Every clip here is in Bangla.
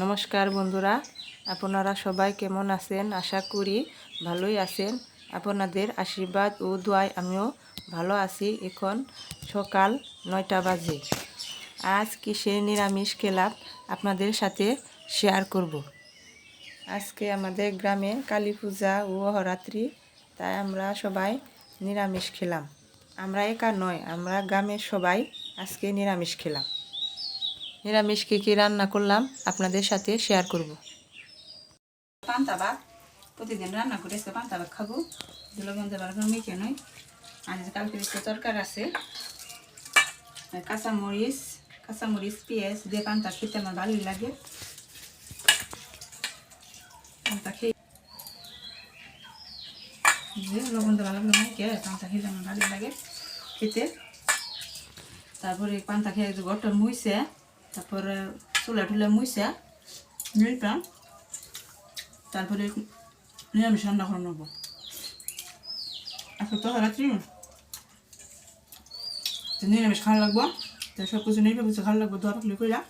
নমস্কার বন্ধুরা, আপনারা সবাই কেমন আছেন? আশা করি ভালোই আছেন। আপনাদের আশীর্বাদ ও দোয়ায় আমিও ভালো আছি এখন সকাল নয়টা বাজে। আজ কিসের নিরামিষ খেলাপ আপনাদের সাথে শেয়ার করব। আজকে আমাদের গ্রামে কালী পূজা ও হরাত্রি তাই আমরা সবাই নিরামিষ খেলাম। আমরা একা নয়, আমরা গ্রামের সবাই আজকে নিরামিষ খেলাম। নিরামিষ কী কী রান্না করলাম আপনাদের সাথে শেয়ার করব। পান্তা ভাত, প্রতিদিন রান্না করে আজকে পান্তা ভাত খাব। দুলো বন্ধু বার করে মেখে নয় আর কালকে তরকার আছে কাঁচামরিচ কাঁচামরিচ, পেঁয়াজ দিয়ে পান্তা খেতে আমার ভালোই লাগে। পান্তা খেয়ে যে লবণ দেওয়া লাগল পান্তা খেতে আমার ভালোই লাগে খেতে। তারপরে পান্তা খেয়ে গরটা মুইছে। তারপরে চুলা ঠুলে মুইছে নিলাম তারপরে নিরামিষ রান্না করে নেব। এখন তো রাত্রি। নিরামিষ খাওয়া লাগবো। তো সব কিছু নেই কিছু খাওয়া লাগবো দর ফুলি কইরা।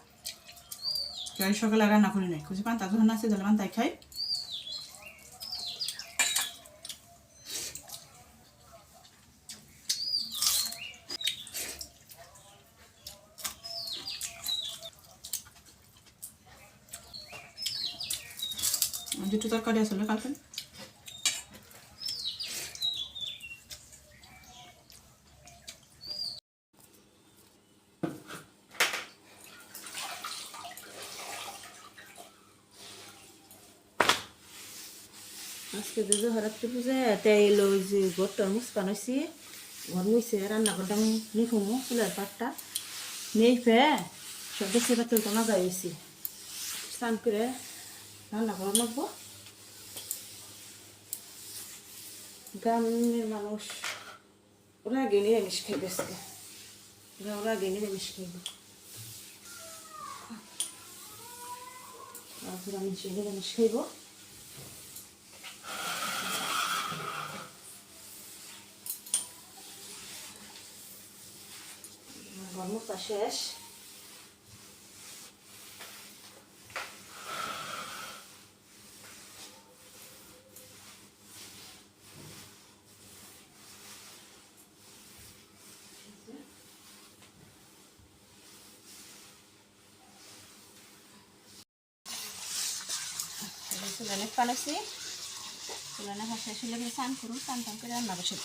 সকালে রান্না করি নাই। কিছু পান্তা ধরুন আছে তাহলে পান্তাই খাই। দুটো তরকারি আসলে কালকে আজকে যে জহরাত্রি পূজা তাই এলো ওই যে গোটটা মুসকান হয়েছি ঘর মুইছে, রান্না করতাম নিখুমো, চুলের পাটটা নেই ফে সব দেখতে পাত্র তো না যাইছি স্নান করে রান্না করা গ্রামের মানুষ, ওরা আগে নিরামিষ খাইবে আজকে ওরা আগে নিরামিষ খাইবে তারপর আমি সে নিরামিষ খাইব। শেষ। পালাইছি। চুলানে হাসা শুলে স্নান করুন স্নান টান করে রান্না বসে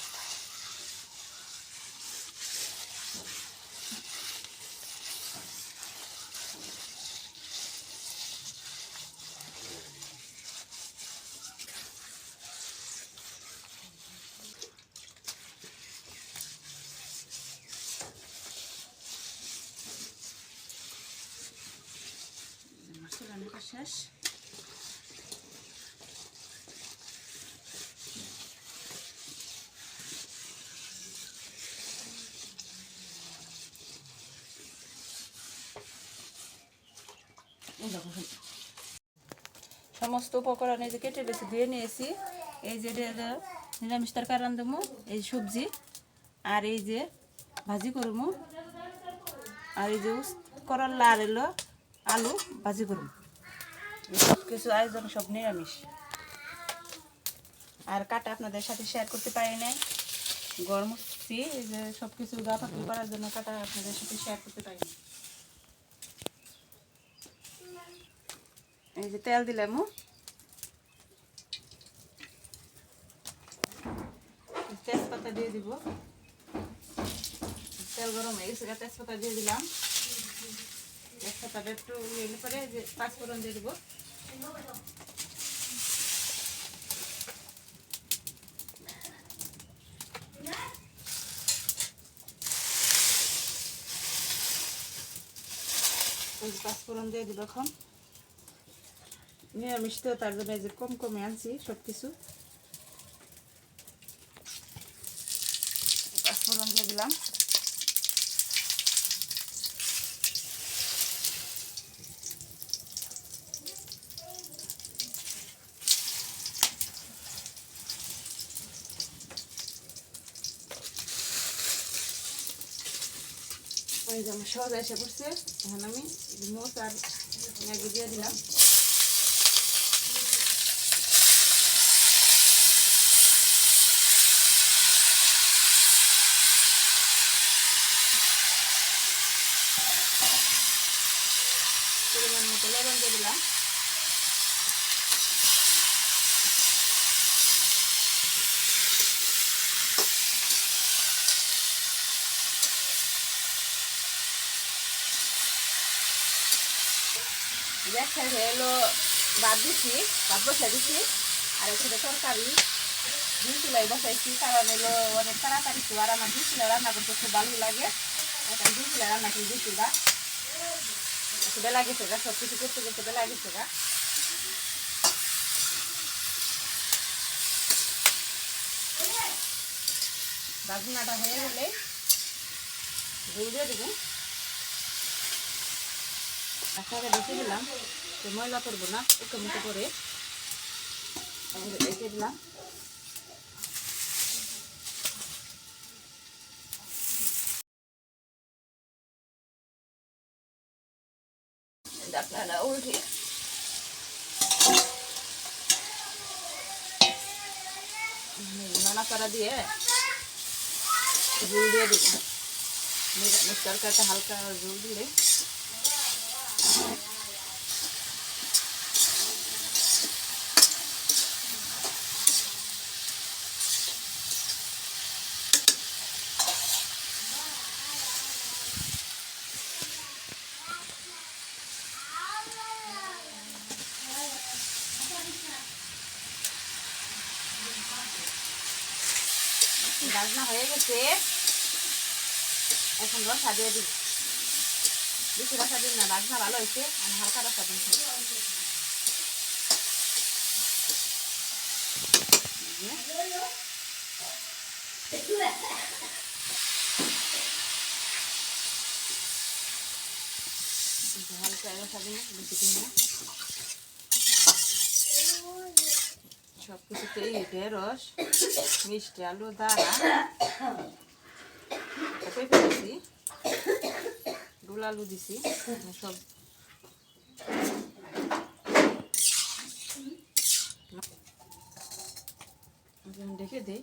শেষ। সমস্ত উপকরণ এই যে কেটে বেছে ধুয়ে নিয়েছি। এই যে নিরামিষ তরকারি রান্ধবো এই সবজি। আর এই যে ভাজি করব আর এই যে করল্লা আর এলো আলু ভাজি করব সব কিছু আয়োজন সব নিরামিষ। আর কাটা আপনাদের সাথে শেয়ার করতে পারি নাই। গরম এই যে সব কিছু গা করার জন্য কাটা আপনাদের সাথে শেয়ার করতে পারি না এই যে তেল দিলাম তেজপাতা দিয়ে দিব। তেল গরম হয়ে গেছে তেজপাতা দিয়ে দিলাম। তেজপাতাটা একটু ইয়ে পরে যে পাঁচফোড়ন দিয়ে দিব। পাঁচফোড়ন দিয়ে দিব এখন। নিরামিষ তো, তার জন্য কম কমে আনছি সব কিছু দিয়ে দিলাম। ওই সহজ এসে পড়ছে, এখন আমি মোচ আর দিয়ে দিলাম। লবণ দিয়ে দিলাম। এক সাইডে এলো ভাত দিছি ভাত বসে দিছি আর এক সাইডে তরকারি দুই চুলাই বসাইছি কারণ এলো অনেক তাড়াতাড়ি তো আর আমার দুই চুলাই রান্না করতে খুব ভালো লাগে এখন দুই চুলাই রান্না করি চুলা একটু বেলা গেছে গা সব কিছু করতে করতে বেলা গেছে গা। রাজনাটা হয়ে গেলে ঝুল দিয়ে দেবো। একসাথে বেশি দিলাম, তো ময়লা করব না, একটু মতো করে। রেখে দিলাম। आपल्याला आपल्याला करा दिए झूल दिए दिए मिक्सर करके हल्का झूल दिए রান্না হয়ে গেছে। এখন রসা দিয়ে দিই বেশি রসা দিন না রান্না ভালো হয়েছে, আমি হালকা রসা দিন হালকা রসা দিন, বেশি দিন না। সব কিছুতেই ঢেঁড়স মিষ্টি আলু দাঁড়া পেঁপে দিছি ডুল আলু দিছি, সব। দেখে দেই।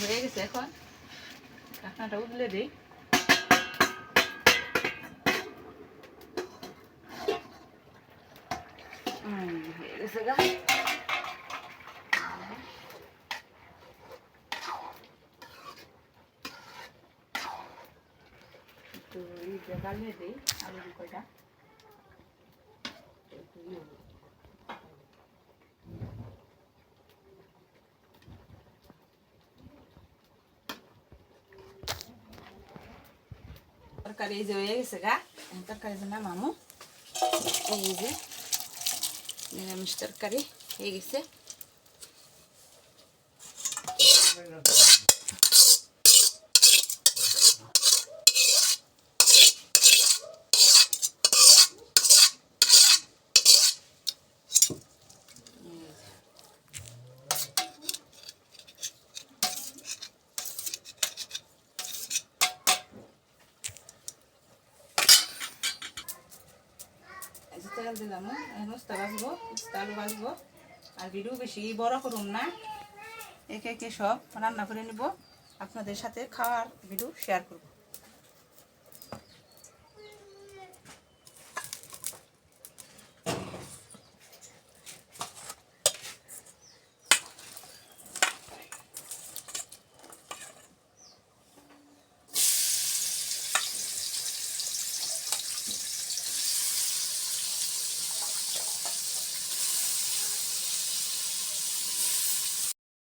হয়ে গেছে এখন। ঢাকনাটা উঠলে দিই। হয়ে গেছে গা। একটু ই দিয়ে গালিয়ে দিই আলুর কয়টা। তরকারি এই যে হয়ে গেছে গা তরকারি যে নামামু এই যে নিরামিষ তরকারি হয়ে গেছে এই যে তেল দিলাম, এখন উস্তা ভাজবো উস্তা আলু আর ভিডিও বেশি বড় করুন না। একে একে সব রান্না করে নিব। আপনাদের সাথে খাওয়ার ভিডিও শেয়ার করব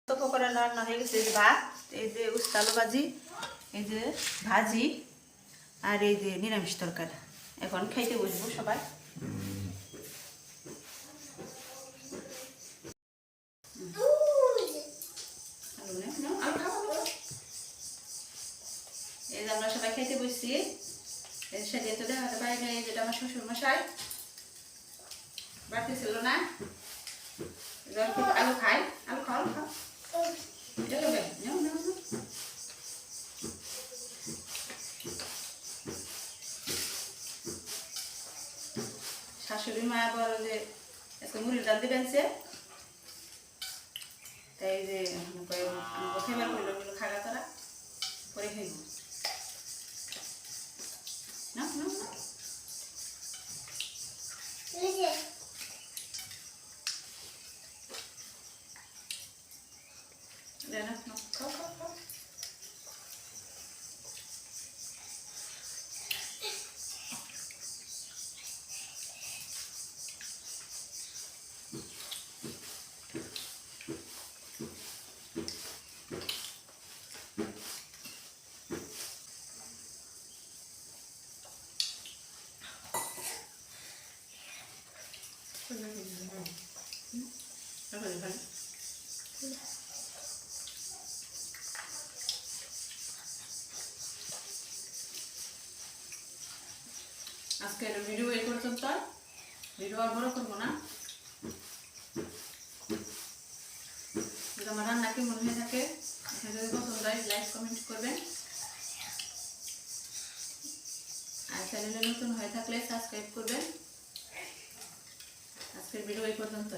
তো পকোড়া রান্না হয়ে গেছে, এই যে ভাত, এই যে উস্তালো ভাজি, এই যে ভাজি, আর এই যে নিরামিষ তরকারি। এখন খাইতে বসবো সবাই। এই যেটা আমার শ্বশুর মশাই বাড়তে ছিল না আলু খাই, আলু খাও খাও। শাশুড়ি মা যে এত মুড়ির ডাল দিবেন সে তাই যে খেবার করল খাগা তারা পরে খাইব না না না। দে না না খাও খাও খাও তারপরে ভালো আজকের ভিডিও এই পর্যন্ত ভিডিও আর বড় করব না যদি আমার রান্না কি মনে হয়ে থাকে যদি পছন্দ হয় লাইক কমেন্ট করবেন আর চ্যানেলে নতুন হয়ে থাকলে সাবস্ক্রাইব করবেন আজকের ভিডিও এই পর্যন্ত